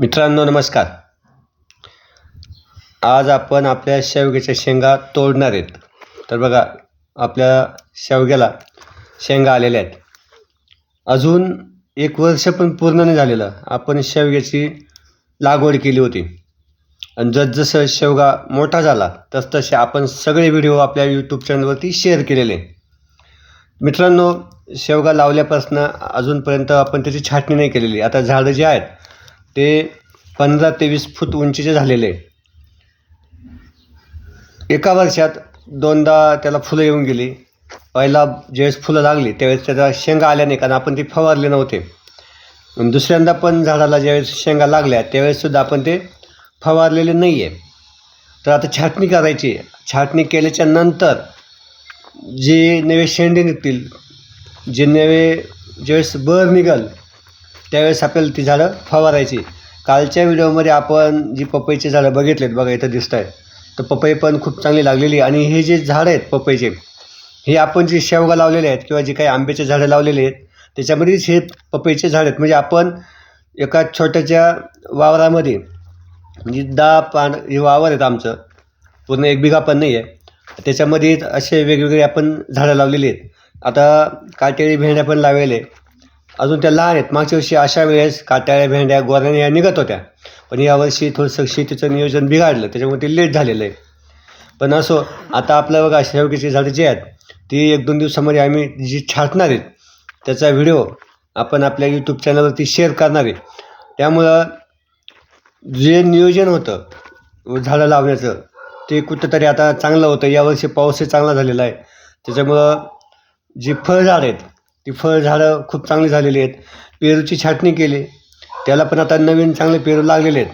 मित्रांनो नमस्कार. आज आपण आपल्या शेवग्याच्या शेंगा तोडणार आहेत. तर बघा आपल्या शेवग्याला शेंगा आलेल्या आहेत. अजून एक वर्ष पण पूर्ण नाही झालेलं. आपण शेवग्याची लागवड केली होती. आणि जसजसं शेवगा मोठा झाला तसतसे आपण सगळे व्हिडिओ आपल्या यूट्यूब चॅनलवरती शेअर केलेले मित्रांनो शेवगा लावल्यापासून अजूनपर्यंत आपण त्याची छाटणी नाही केलेली. आता झाडं जे आहेत ते पंधरा ते वीस फूट उंचीचे झालेले एका वर्षात दोनदा त्याला फुलं येऊन गेली. पहिला ज्यावेळेस फुलं लागली त्यावेळेस त्याचा शेंगा आल्या नाही कारण आपण ते फवारले नव्हते. दुसऱ्यांदा पण झाडाला ज्यावेळेस शेंगा लागल्या त्यावेळेससुद्धा आपण ते फवारलेले नाही आहे तर आता छाटणी करायची छाटणी केल्याच्यानंतर जे नवे शेंडे निघतील जे नवे ज्यावेळेस बर निघल त्यावेळेस आपल्याला ती झाडं फवारायची. कालच्या व्हिडिओमध्ये आपण जी पपईची झाडं बघितलेत बघा इथं दिसत आहे तर पपई पण खूप चांगली लागलेली आणि हे जे झाडं आहेत पपईचे हे आपण जे शेवगा लावलेले आहेत किंवा जे काही आंब्याचे झाडं लावलेले आहेत त्याच्यामध्येच हे पपईचे झाड आहेत. म्हणजे आपण एका छोट्याच्या वावरामध्ये म्हणजे दहा पान हे वावर आहेत आमचं पूर्ण एक बिघा पण नाही आहे. त्याच्यामध्ये असे वेगवेगळे आपण झाडं लावलेली आहेत. आता काटेरी भेंड्या पण लावलेले अजून त्या लहान आहेत. मागच्या वर्षी अशा वेळेस कात्याळ्या भेंड्या गोराण्या या निघत होत्या. पण यावर्षी थोडंसं शेतीचं नियोजन बिघाडलं. त्याच्यामुळे ते लेट झालेलं आहे. पण असो आता आपल्या बघा शेवकीची झाडं जी आहेत ती एक दोन दिवसामध्ये आम्ही जी छाटणार आहेत त्याचा व्हिडिओ आपण आपल्या यूट्यूब चॅनलवरती शेअर करणार आहे. त्यामुळं जे नियोजन होतं झाडं लावण्याचं ते कुठंतरी आता चांगलं होतं. यावर्षी पाऊसही चांगला झालेला आहे. त्याच्यामुळं जी फळझाडं आहेत ती फळझाडं खूप चांगली झालेली आहेत. पेरूची छाटणी केली. त्याला पण आता नवीन चांगले पेरू लागलेले आहेत.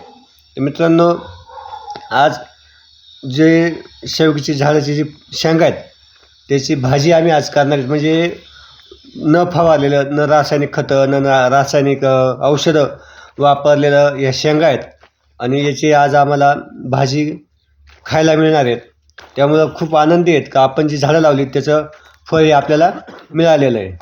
तर मित्रांनो आज जे शेवगीची झाडाची जी शेंगा आहेत त्याची भाजी आम्ही आज करणार आहेत. म्हणजे न फवारलेलं न रासायनिक खतं न रासायनिक औषधं वापरलेलं या शेंगा आहेत. आणि याची आज आम्हाला भाजी खायला मिळणार आहेत. त्यामुळं खूप आनंदी आहेत का आपण जी झाडं लावली त्याचं फळ हे आपल्याला मिळालेलं आहे.